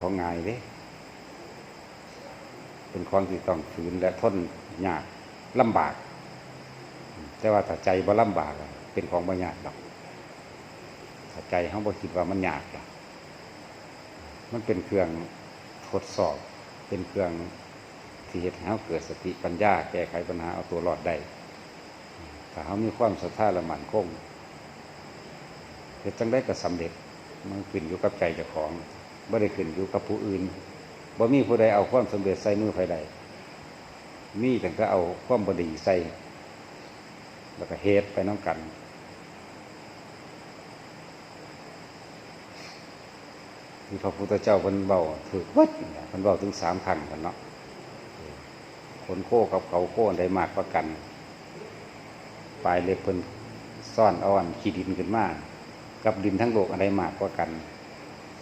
ของง่ายเด้ เป็นของที่ต้องฝืนและทนยากลำบาก แต่ว่าถ้าใจบ่ลำบาก เป็นของบ่ยากดอกถ้าใจเขาบ่คิดว่ามันยากอะมันเป็นเครื่องทดสอบ เป็นเครื่องที่เฮ็ดให้เราเกิดสติปัญญา แก้ไขปัญหาเอาตัวรอดได้ถ้าเขามีความศรัทธาละมั่นคงเฮ็ดจังได้ก็สำเร็จ มันขึ้นอยู่กับใจเจ้าของ บ่ได้ขึ้นอยู่กับผู้อื่นบ่มีผู้ใดเอาความสำเร็จใส่มือใครใดมีแต่ก็เอาความบดีใส่ แล้วก็เฮ็ดไปน้องกันที่พระพุทธเจ้าเพิ่นเบาถือวัดพิ่นเบาถึงสามครั้งกันเนาะคนโค้กับเขาโค้อันใดมากกว่ากัน ปลายเล็บเพิ่นซ่อนอาอันขี้ดินขึ้นมากกับดินทั้งโลกอันใดมากกว่ากัน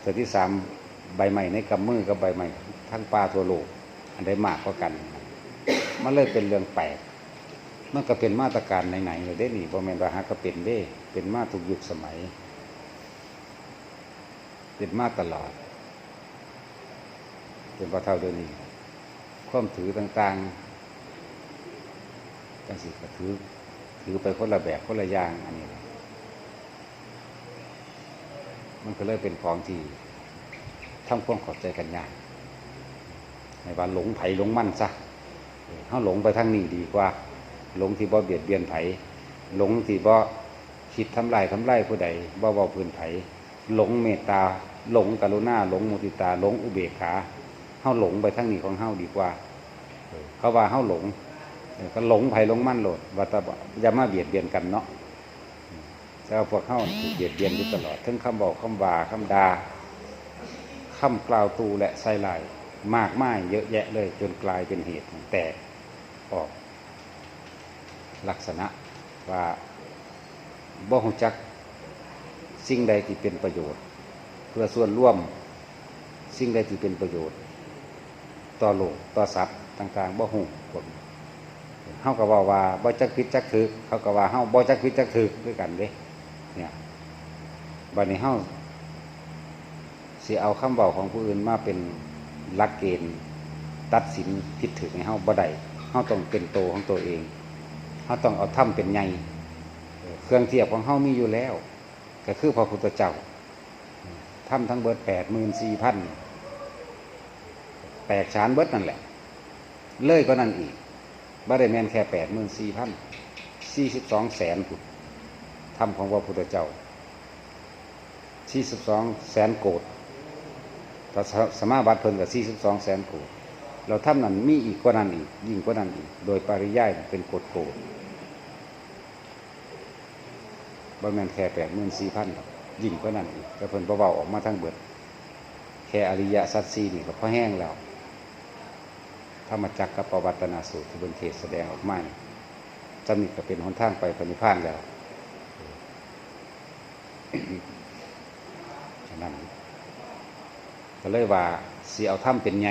ส่ที่สาม ใบไม้ในกำมือกับใบไม้ทั้งปลาทั่วโลก อันใดมากกว่ากัน มันเลยเป็นเรื่องแปลกมันก็เป็นมาตรการไหนๆเลยเด้นี่บ่แม่นว่าหาก็เป็นเด้เป็นมาทุกยุคสมัย เป็นมาตลอด เป็นพอเท่าเดียวนี้ความถือต่างๆจังสิก็ถือถือไปคนละแบบคนละอย่างอันนี้มันก็เลยเป็นของที่ ทำความเข้าใจกันยากในว่าหลงไผหลงมั่นซะเขาหลงไปทางนี้ดีกว่า หลงที่บ่เบียดเบียนไผหลงที่บ่คิดทำลายทำลายผู้ใดบ่เว้าพื้นไผหลงเมตตา หลงกรุณาหลงมุติตา หลงอุเบกขาเฮาหลงไปทางนี้ของเฮาดีกว่า เขาว่าเฮาหลงก็หลงไผหลงมั่นโลดว่าต่บ่อย่ามาเบียดเบียนกันเนาะแต่พวกเฮาเบียดเบียนอยู่ตลอดทั้งคำบอกคำว่าคำด่าคำกล่าวตูและใส่ลาย มากมายเยอะแยะเลยจนกลายเป็นเหตุแตกออก ลักษณะว่าบ่ฮู้จักสิ่งใดที่เป็นประโยชน์ เพื่อส่วนร่วมสิ่งใดที่เป็นประโยชน์ ต่อโลกต่อสัตว์ต่างๆบ่ฮู้ผลเฮาก็เว้าว่าบ่จักผิจักถูกเขาก็ว่าเฮาบ่จักผิจักถูกด้วยกันเด้เนี่ยบัดนี้เฮา สิเอาคำเว้าของผู้อื่นมาเป็นหลักเกณฑ์ตัดสินผิดถูกให้เฮาบ่ได้เฮาต้องเป็นโตของตัวเองเขาต้องเอาถ้ำเป็นไงเครื่องเทียบของเขามีอยู่แล้ว ก็คือพระพุทธเจ้าถ้ำทั้งเบิดแปดหมื่นสี่พันแตกฉานเบิดนั่นแหละ เลยก็นั่นอีกบ่ได้แมนแค่แปดหมื่นสี่พันสี่สิบสองแสนผุดถ้ำของพระพุทธเจ้าสี่สิบสองแสนโกด ถ้าสมาบัติเพิ่นกับสี่สิบสองแสนโกดเราทำนั้นมีอีกกว่านั้นอีก ยิ่งกว่านั้นอีก โดยปริยายเป็นกฎโกฎบางแมนแค่แปดหมื่นสี่พันยิ่งกว่านั้นอีกแต่เพิ่นเบาๆออกมาทั้งเบิด แค่อริยสัจสี่นี่ก็พอแห้งแล้วธรรมาจักรกับปวัตนาสูตรที่เพิ่นเทศแสดงออกมานี่จำนี่ก็เป็นหนทางไปพระนิพพานแล้วฉะนั้น ก็เลยว่าเสีเอาถ้ำเป็นไง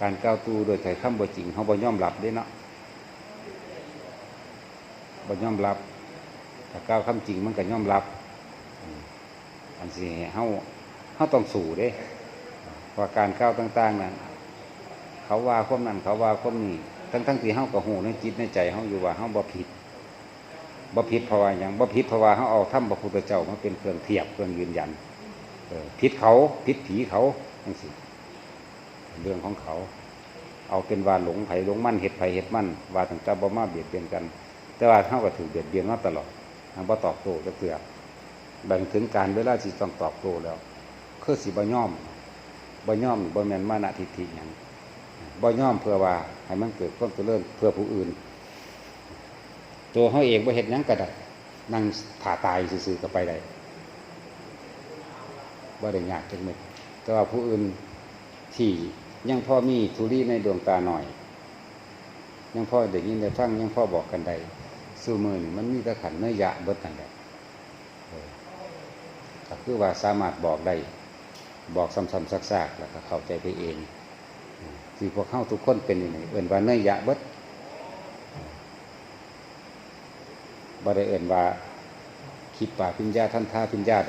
การก้าวตูโดยใช้คำบ่จริงเขาบ่ยอมรับด้เนาะบ่ยอมรับถ้าก้าวคำจริงมันก็ยอมรับอันสิเฮาเฮาต้องสู้เด้เพราะการก้าวต่างๆนั้นเขาว่าความนั้นเขาว่าความนี้ทั้งทั้งที่เฮาก็ฮู้ในจิตในใจเฮาอยู่ว่าเฮาบ่ผิดบ่ผิดเพราะว่าหยังบ่ผิดเพราะว่าเฮาเอาธรรมพระพุทธเจ้ามาเป็นเครื่องเทียบเครื่องยืนยัน เออผิดเขาผิดผีเขาจังซี่เรื่องของเขา เอาเป็นว่าหลงไผ่หลงมั่นเห็ดไผ่เห็ดมั่นว่าต่างแต่บ่มาเบียดเบียนกัน แต่ว่าเท่ากับถือเบียดเบียนมาตลอดทางบ่ตอบโต้จะเกลือแบ่งถึงการเวลาที่ต้องตอบโต้แล้วคือสิบ่ย่อมบ่ย่อมบ่แม่นมานะทิฐิหยังบ่ย่อมเพื่อว่าให้มันเกิดความเจริญเพื่อผู้อื่น ตัวเขาเองบ่เห็นหยังก็ได้นั่งถ่าตายซื่อๆก็ไปได้ บ่ได้ยากจังเม็ดแต่ว่าผู้อื่นที่ยังพ่อมีทุลีในดวงตาหน่อย ยังพ่อได้ยินได้ฟังยังพ่อบอกกันใดสู้มือนี่มันมีตะขันเนื้อยะเบิดนั่นแหละก็คือว่าสามารถบอกได้ บอกซ้ำๆซากๆแล้วก็เข้าใจไปเองอืมที่พวกเข้าทุกคนเป็นอย่างนี้เอื่นว่าเนื้อยะเบิดบ่ได้เอื่นว่าคิดป่าพิญญาท่านท่าพิญญาดอก